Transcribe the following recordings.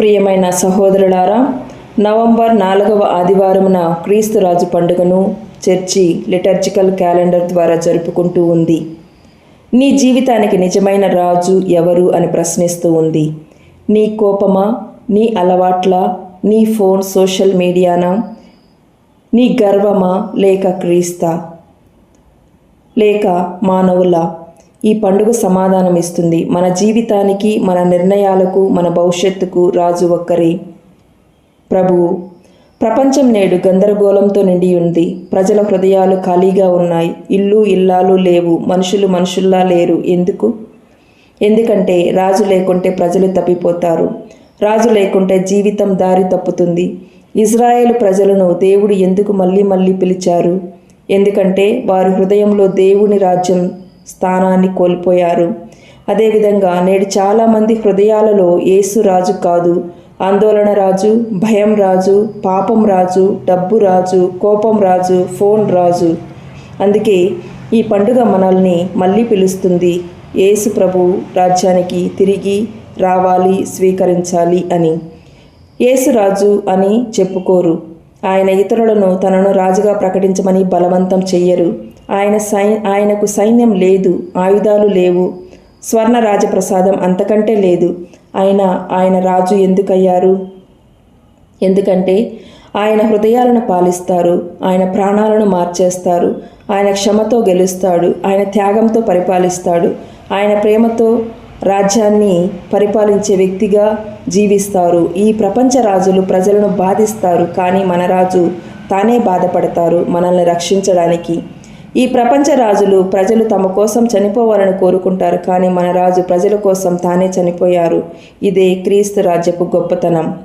ప్రియమైన సహోదరులారా నవంబర్ నాలుగవ ఆదివారమున క్రీస్తు రాజు పండుగను చర్చి లిటర్జికల్ క్యాలెండర్ ద్వారా జరుపుకుంటూ ఉంది. నీ జీవితానికి నిజమైన రాజు ఎవరు అని ప్రశ్నిస్తూ ఉంది. నీ కోపమా నీ అలవాట్ల నీ ఫోన్ సోషల్ మీడియానా? నీ గర్వమా లేక క్రీస్తా? లేక మానవుల? ఈ పండుగ సమాధానం ఇస్తుంది. మన జీవితానికి మన నిర్ణయాలకు మన భవిష్యత్తుకు రాజు ఒక్కరే. ప్రభువు ప్రపంచం నేడు గందరగోళంతో నిండి ఉంది. ప్రజల హృదయాలు ఖాళీగా ఉన్నాయి. ఇల్లు ఇల్లాలు లేవు. మనుషులు మనుషుల్లా లేరు. ఎందుకు? ఎందుకంటే రాజు లేకుంటే ప్రజలు తప్పిపోతారు. రాజు లేకుంటే జీవితం దారి తప్పుతుంది. ఇజ్రాయేల్ ప్రజలను దేవుడు ఎందుకు మళ్ళీ మళ్ళీ పిలిచారు? ఎందుకంటే వారి హృదయంలో దేవుని రాజ్యం స్థానాన్ని కోల్పోయారు. అదేవిధంగా నేడు చాలామంది హృదయాలలో యేసు రాజు కాదు. ఆందోళన రాజు భయం రాజు పాపం రాజు డబ్బు రాజు కోపం రాజు ఫోన్ రాజు. అందుకే ఈ పండుగ మనల్ని మళ్ళీ పిలుస్తుంది. యేసు ప్రభు రాజ్యానికి తిరిగి రావాలి స్వీకరించాలి అని. యేసురాజు అని చెప్పుకోరు. ఆయన ఇతరులను తనను రాజుగా ప్రకటించమని బలవంతం చెయ్యరు. ఆయన సై ఆయనకు సైన్యం లేదు ఆయుధాలు లేవు స్వర్ణ రాజప్రసాదం అంతకంటే లేదు. ఆయన ఆయన రాజు ఎందుకయ్యారు? ఎందుకంటే ఆయన హృదయాలను పాలిస్తారు ఆయన ప్రాణాలను మార్చేస్తారు ఆయన క్షమతో గెలుస్తాడు ఆయన త్యాగంతో పరిపాలిస్తాడు ఆయన ప్రేమతో రాజ్యాన్ని పరిపాలించే వ్యక్తిగా జీవిస్తారు. ఈ ప్రపంచ రాజులు ప్రజలను బాధిస్తారు కానీ మన రాజు తానే బాధపడతారు మనల్ని రక్షించడానికి. ఈ ప్రపంచ రాజులు ప్రజలు తమ కోసం చనిపోవాలని కోరుకుంటారు కానీ మన రాజు ప్రజల కోసం తానే చనిపోయారు. ఇదే క్రీస్తు రాజ్యపు గొప్పతనం.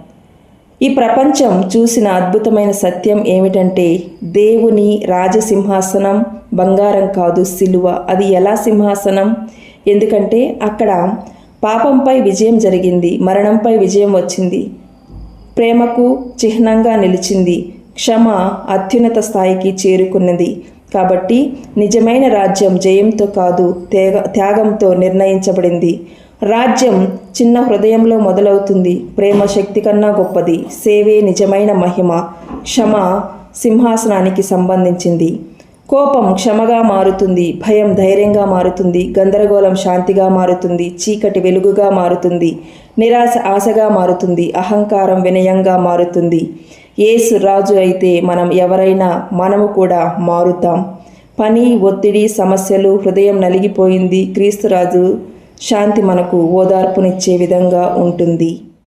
ఈ ప్రపంచం చూసిన అద్భుతమైన సత్యం ఏమిటంటే దేవుని రాజసింహాసనం బంగారం కాదు సిలువ. అది ఎలా సింహాసనం? ఎందుకంటే అక్కడ పాపంపై విజయం జరిగింది మరణంపై విజయం వచ్చింది. ప్రేమకు చిహ్నంగా నిలిచింది క్షమ అత్యున్నత స్థాయికి చేరుకున్నది. కాబట్టి నిజమైన రాజ్యం జయంతో కాదు త్యాగ త్యాగంతో నిర్ణయించబడింది. రాజ్యం చిన్న హృదయంలో మొదలవుతుంది. ప్రేమ శక్తి కన్నా గొప్పది. సేవే నిజమైన మహిమ. క్షమ సింహాసనానికి సంబంధించింది. కోపం క్షమగా మారుతుంది. భయం ధైర్యంగా మారుతుంది. గందరగోళం శాంతిగా మారుతుంది. చీకటి వెలుగుగా మారుతుంది. నిరాశ ఆశగా మారుతుంది. అహంకారం వినయంగా మారుతుంది. ఏసు రాజు అయితే మనం ఎవరైనా మనము కూడా మారుతాం. పని ఒత్తిడి సమస్యలు హృదయం నలిగిపోయింది క్రీస్తురాజు శాంతి మనకు ఓదార్పునిచ్చే విధంగా ఉంటుంది.